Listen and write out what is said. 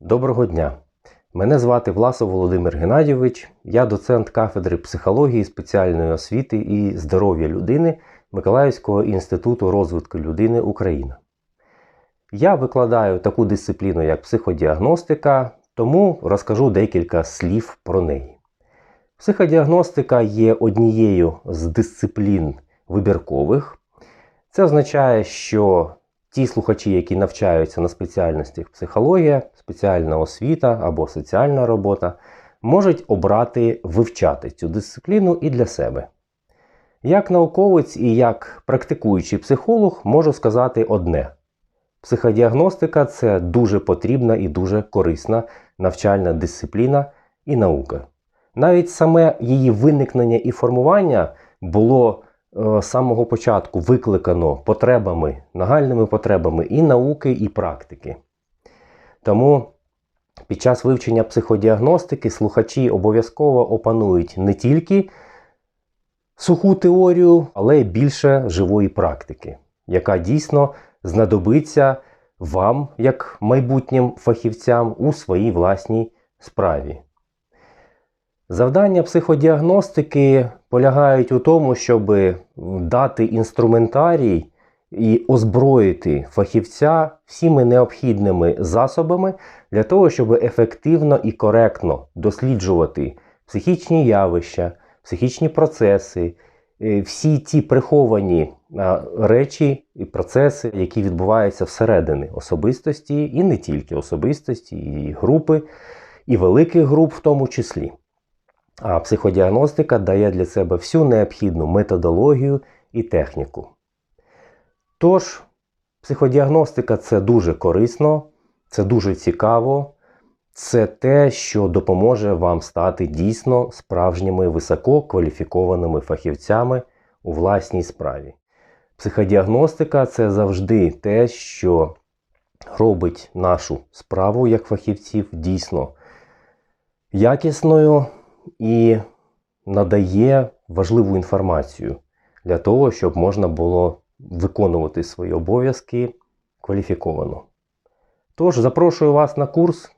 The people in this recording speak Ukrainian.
Доброго дня! Мене звати Власов Володимир Геннадійович, я доцент кафедри психології, спеціальної освіти і здоров'я людини Миколаївського інституту розвитку людини Україна. Я викладаю таку дисципліну, як психодіагностика, тому розкажу декілька слів про неї. Психодіагностика є однією з дисциплін вибіркових. Це означає, що ті слухачі, які навчаються на спеціальностях психологія, спеціальна освіта або соціальна робота, можуть обрати вивчати цю дисципліну і для себе. Як науковець і як практикуючий психолог можу сказати одне: психодіагностика це дуже потрібна і дуже корисна навчальна дисципліна і наука. Навіть саме її виникнення і формування було з самого початку викликано потребами, нагальними потребами і науки, і практики. Тому під час вивчення психодіагностики слухачі обов'язково опанують не тільки суху теорію, але й більше живої практики, яка дійсно знадобиться вам, як майбутнім фахівцям, у своїй власній справі. Завдання психодіагностики полягають у тому, щоб дати інструментарій і озброїти фахівця всіми необхідними засобами для того, щоб ефективно і коректно досліджувати психічні явища, психічні процеси, е, всі ті приховані речі і процеси, які відбуваються всередині особистості, і не тільки особистості, і групи, і великих груп в тому числі. А психодіагностика дає для себе всю необхідну методологію і техніку. Тож, психодіагностика це дуже корисно, це дуже цікаво, це те, що допоможе вам стати дійсно справжніми висококваліфікованими фахівцями у власній справі. Психодіагностика це завжди те, що робить нашу справу як фахівців дійсно якісною і надає важливу інформацію для того, щоб можна було виконувати свої обов'язки кваліфіковано. Тож, запрошую вас на курс,